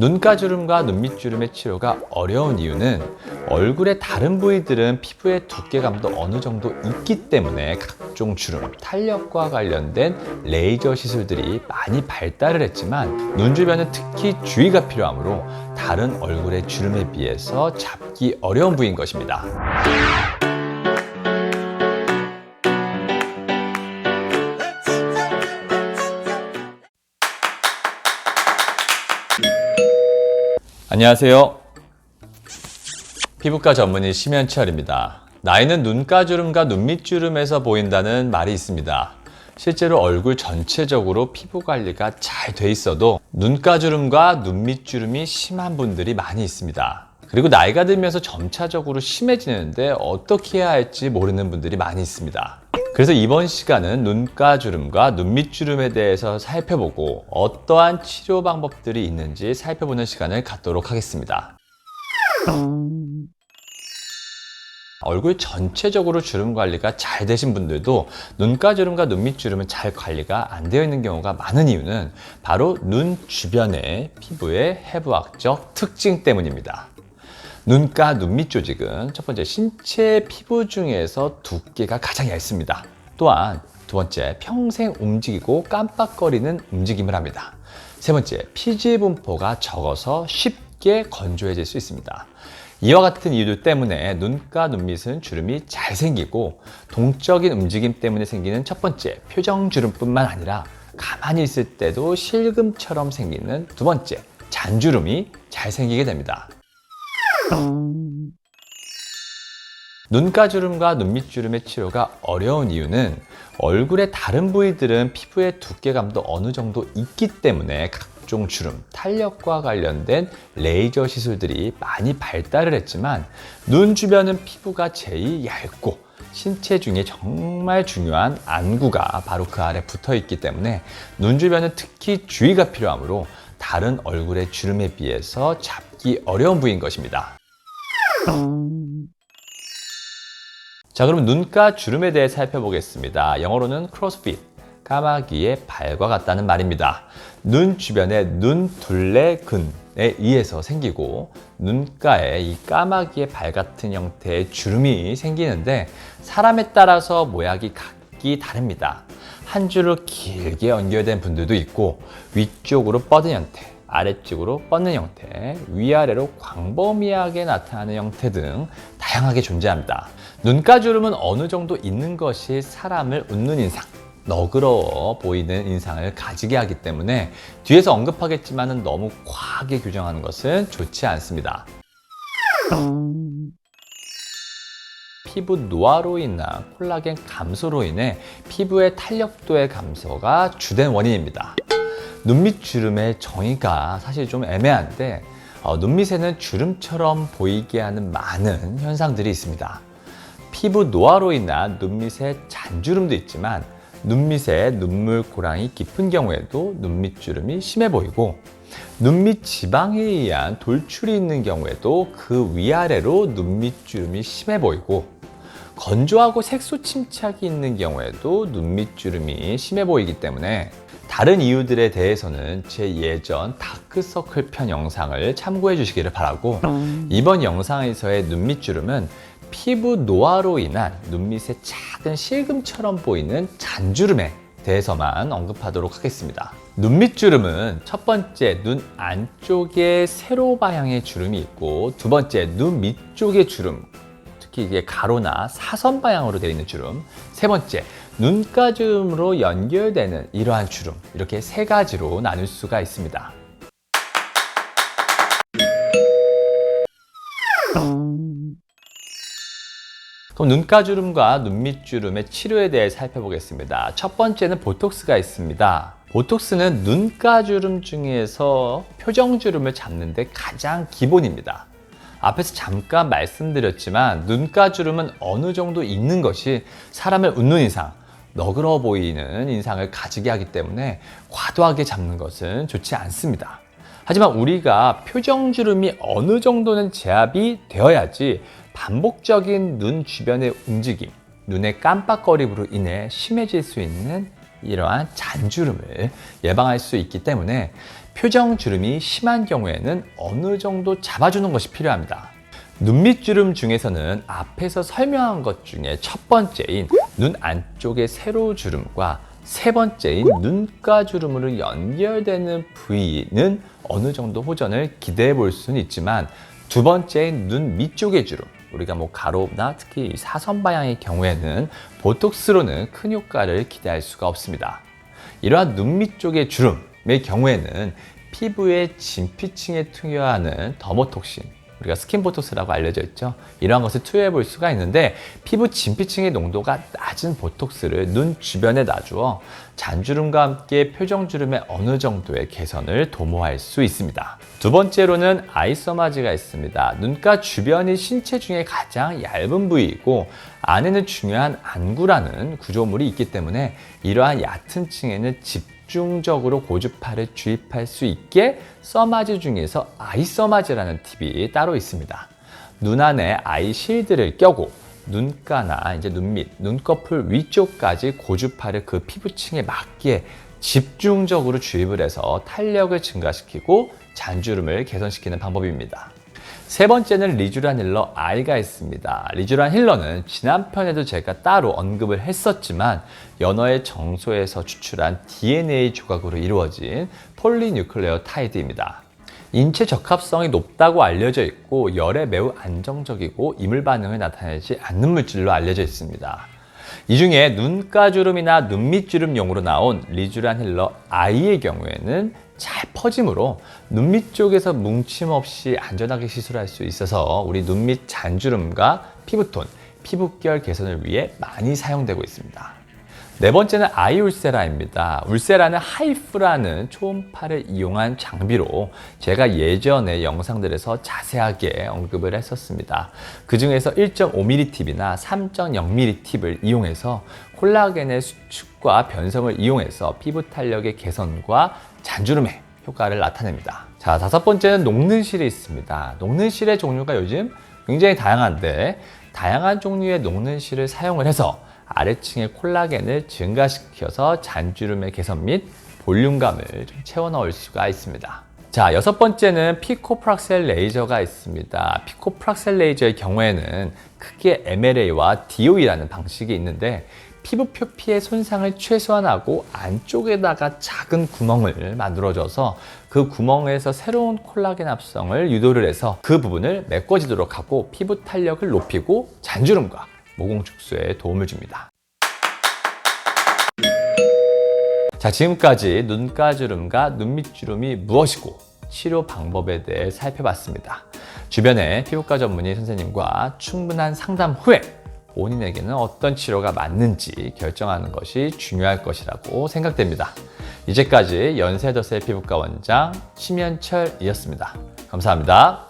눈가주름과 눈밑주름의 치료가 어려운 이유는 얼굴의 다른 부위들은 피부의 두께감도 어느 정도 있기 때문에 각종 주름, 탄력과 관련된 레이저 시술들이 많이 발달을 했지만 눈 주변은 특히 주의가 필요하므로 다른 얼굴의 주름에 비해서 잡기 어려운 부위인 것입니다. 안녕하세요. 피부과 전문의 심현철입니다. 나이는 눈가주름과 눈밑주름에서 보인다는 말이 있습니다. 실제로 얼굴 전체적으로 피부 관리가 잘 돼 있어도 눈가주름과 눈밑주름이 심한 분들이 많이 있습니다. 그리고 나이가 들면서 점차적으로 심해지는데 어떻게 해야 할지 모르는 분들이 많이 있습니다. 그래서 이번 시간은 눈가주름과 눈밑주름에 대해서 살펴보고 어떠한 치료 방법들이 있는지 살펴보는 시간을 갖도록 하겠습니다. 얼굴 전체적으로 주름 관리가 잘 되신 분들도 눈가주름과 눈밑주름은 잘 관리가 안 되어 있는 경우가 많은 이유는 바로 눈 주변의 피부의 해부학적 특징 때문입니다. 눈가 눈밑 조직은 첫 번째 신체 피부 중에서 두께가 가장 얇습니다. 또한 두 번째 평생 움직이고 깜빡거리는 움직임을 합니다. 세 번째 피지 분포가 적어서 쉽게 건조해질 수 있습니다. 이와 같은 이유들 때문에 눈가 눈밑은 주름이 잘 생기고 동적인 움직임 때문에 생기는 첫 번째 표정 주름뿐만 아니라 가만히 있을 때도 실금처럼 생기는 두 번째 잔주름이 잘 생기게 됩니다. 눈가주름과 눈밑주름의 치료가 어려운 이유는 얼굴의 다른 부위들은 피부의 두께감도 어느 정도 있기 때문에 각종 주름, 탄력과 관련된 레이저 시술들이 많이 발달을 했지만 눈 주변은 피부가 제일 얇고 신체 중에 정말 중요한 안구가 바로 그 아래 붙어 있기 때문에 눈 주변은 특히 주의가 필요하므로 다른 얼굴의 주름에 비해서 잡기 어려운 부위인 것입니다. 자, 그럼 눈가 주름에 대해 살펴보겠습니다. 영어로는 크로스핏, 까마귀의 발과 같다는 말입니다. 눈 주변의 눈둘레근에 의해서 생기고 눈가에 이 까마귀의 발 같은 형태의 주름이 생기는데 사람에 따라서 모양이 각기 다릅니다. 한 줄로 길게 연결된 분들도 있고 위쪽으로 뻗은 형태, 아래쪽으로 뻗는 형태, 위아래로 광범위하게 나타나는 형태 등 다양하게 존재합니다. 눈가주름은 어느 정도 있는 것이 사람을 웃는 인상, 너그러워 보이는 인상을 가지게 하기 때문에 뒤에서 언급하겠지만 너무 과하게 규정하는 것은 좋지 않습니다. 피부 노화로 인한 콜라겐 감소로 인해 피부의 탄력도의 감소가 주된 원인입니다. 눈밑 주름의 정의가 사실 좀 애매한데 어, 눈밑에는 주름처럼 보이게 하는 많은 현상들이 있습니다. 피부 노화로 인한 눈밑에 잔주름도 있지만 눈밑에 눈물 고랑이 깊은 경우에도 눈밑 주름이 심해 보이고 눈밑 지방에 의한 돌출이 있는 경우에도 그 위아래로 눈밑 주름이 심해 보이고 건조하고 색소 침착이 있는 경우에도 눈밑 주름이 심해 보이기 때문에 다른 이유들에 대해서는 제 예전 다크서클 편 영상을 참고해 주시기를 바라고 이번 영상에서의 눈밑 주름은 피부 노화로 인한 눈밑에 작은 실금처럼 보이는 잔주름에 대해서만 언급하도록 하겠습니다. 눈밑 주름은 첫 번째 눈 안쪽에 세로 방향의 주름이 있고 두 번째 눈 밑쪽의 주름 특히 이게 가로나 사선 방향으로 되어 있는 주름 세 번째 눈가주름으로 연결되는 이러한 주름 이렇게 세 가지로 나눌 수가 있습니다. 그럼 눈가주름과 눈밑주름의 치료에 대해 살펴보겠습니다. 첫 번째는 보톡스가 있습니다. 보톡스는 눈가주름 중에서 표정주름을 잡는데 가장 기본입니다. 앞에서 잠깐 말씀드렸지만 눈가주름은 어느 정도 있는 것이 사람을 웃는 인상, 너그러워 보이는 인상을 가지게 하기 때문에 과도하게 잡는 것은 좋지 않습니다. 하지만 우리가 표정주름이 어느 정도는 제압이 되어야지 반복적인 눈 주변의 움직임, 눈의 깜빡거림으로 인해 심해질 수 있는 이러한 잔주름을 예방할 수 있기 때문에 표정 주름이 심한 경우에는 어느 정도 잡아주는 것이 필요합니다. 눈밑 주름 중에서는 앞에서 설명한 것 중에 첫 번째인 눈 안쪽의 세로 주름과 세 번째인 눈가 주름으로 연결되는 부위는 어느 정도 호전을 기대해 볼 수는 있지만 두 번째인 눈 밑쪽의 주름 우리가 뭐 가로나 특히 이 사선 방향의 경우에는 보톡스로는 큰 효과를 기대할 수가 없습니다. 이러한 눈 밑 쪽의 주름의 경우에는 피부의 진피층에 투여하는 더모톡신 우리가 스킨 보톡스라고 알려져 있죠. 이러한 것을 투여해 볼 수가 있는데 피부 진피층의 농도가 낮은 보톡스를 눈 주변에 놔주어 잔주름과 함께 표정주름의 어느 정도의 개선을 도모할 수 있습니다. 두 번째로는 아이서마지가 있습니다. 눈가 주변이 신체 중에 가장 얇은 부위이고 안에는 중요한 안구라는 구조물이 있기 때문에 이러한 얕은 층에는 집 집중적으로 고주파를 주입할 수 있게 써마지 중에서 아이 써마지라는 팁이 따로 있습니다. 눈 안에 아이 실드를 껴고 눈가나 이제 눈 밑, 눈꺼풀 위쪽까지 고주파를 그 피부층에 맞게 집중적으로 주입을 해서 탄력을 증가시키고 잔주름을 개선시키는 방법입니다. 세 번째는 리쥬란 힐러 I가 있습니다. 리쥬란 힐러는 지난 편에도 제가 따로 언급을 했었지만 연어의 정소에서 추출한 DNA 조각으로 이루어진 폴리뉴클레어 타이드입니다. 인체 적합성이 높다고 알려져 있고 열에 매우 안정적이고 이물 반응을 나타내지 않는 물질로 알려져 있습니다. 이 중에 눈가주름이나 눈밑주름용으로 나온 리쥬란 힐러 I의 경우에는 잘 퍼짐으로 눈 밑 쪽에서 뭉침 없이 안전하게 시술할 수 있어서 우리 눈 밑 잔주름과 피부톤, 피부결 개선을 위해 많이 사용되고 있습니다. 네 번째는 아이 울세라입니다. 울세라는 하이프라는 초음파를 이용한 장비로 제가 예전에 영상들에서 자세하게 언급을 했었습니다. 그 중에서 1.5mm 팁이나 3.0mm 팁을 이용해서 콜라겐의 수축과 변성을 이용해서 피부 탄력의 개선과 잔주름의 효과를 나타냅니다. 자, 다섯 번째는 녹는 실이 있습니다. 녹는 실의 종류가 요즘 굉장히 다양한데 다양한 종류의 녹는 실을 사용을 해서 아래층의 콜라겐을 증가시켜서 잔주름의 개선 및 볼륨감을 좀 채워 넣을 수가 있습니다. 자, 여섯 번째는 피코프락셀 레이저가 있습니다. 피코프락셀 레이저의 경우에는 크게 MLA와 DOE라는 방식이 있는데 피부 표피의 손상을 최소한하고 안쪽에다가 작은 구멍을 만들어줘서 그 구멍에서 새로운 콜라겐 합성을 유도를 해서 그 부분을 메꿔지도록 하고 피부 탄력을 높이고 잔주름과 모공 축소에 도움을 줍니다. 자, 지금까지 눈가주름과 눈밑주름이 무엇이고 치료 방법에 대해 살펴봤습니다. 주변의 피부과 전문의 선생님과 충분한 상담 후에 본인에게는 어떤 치료가 맞는지 결정하는 것이 중요할 것이라고 생각됩니다. 이제까지 연세더세 피부과 원장 심현철이었습니다. 감사합니다.